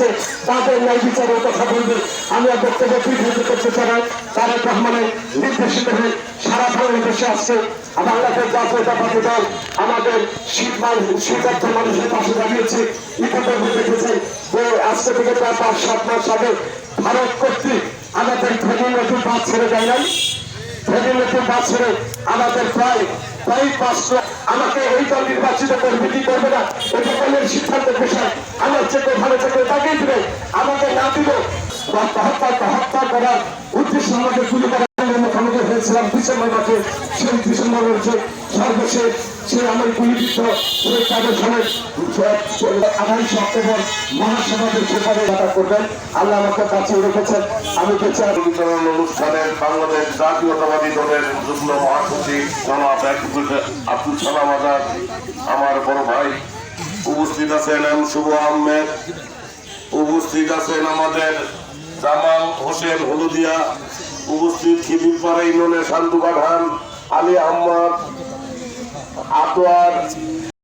আছে তাদের ন্যায় বিচারের কথা বলবে। আমি আর বক্তব্য বিবৃত করতে চাই তারেক রহমানের নির্দেশিত হয়ে সারা বাংলাদেশে আসছে। বাংলাদেশ জাতীয়তাবাদী দল আমাদের শীত শীতার্থ মানুষের পাশে দাঁড়িয়েছে। ইতিপূর্বে দেখেছে যে আজকে থেকে প্রায় পাঁচ, সাত মাস আগে ভারত কর্তৃক আমাদের ধনী নতুন বাদ ছেড়ে দেয় নাই। ধনী নতুন বাদ ছেড়ে আমাদের প্রায় প্রায় পাঁচশো আমাকে এই দল নির্বাচিত করবে কি করবে না। এটা দলের সিদ্ধান্তের বিষয়। আমার চেকে ভালো চেকে তাকেই দিবে। আমাকে না দিব। হত্যা করার উদ্দেশ্য আমাদের গুলি করার আমাকে আমি বেঁচে আছি। বিতরণ অনুষ্ঠানে বাংলাদেশ জাতীয়তাবাদী দলের যুগ্ম মহাসচিব আব্দুল সালাম আজাদ, আমার বড় ভাই। উপস্থিত আছেন শুভ আহমেদ। উপস্থিত আছেন আমাদের জামাল হোসেন হলুদিয়া। উপস্থিত খিদিরপাড়া ইউনিয়নের শান্তুকা খান আলী আহমদ, আতোয়ার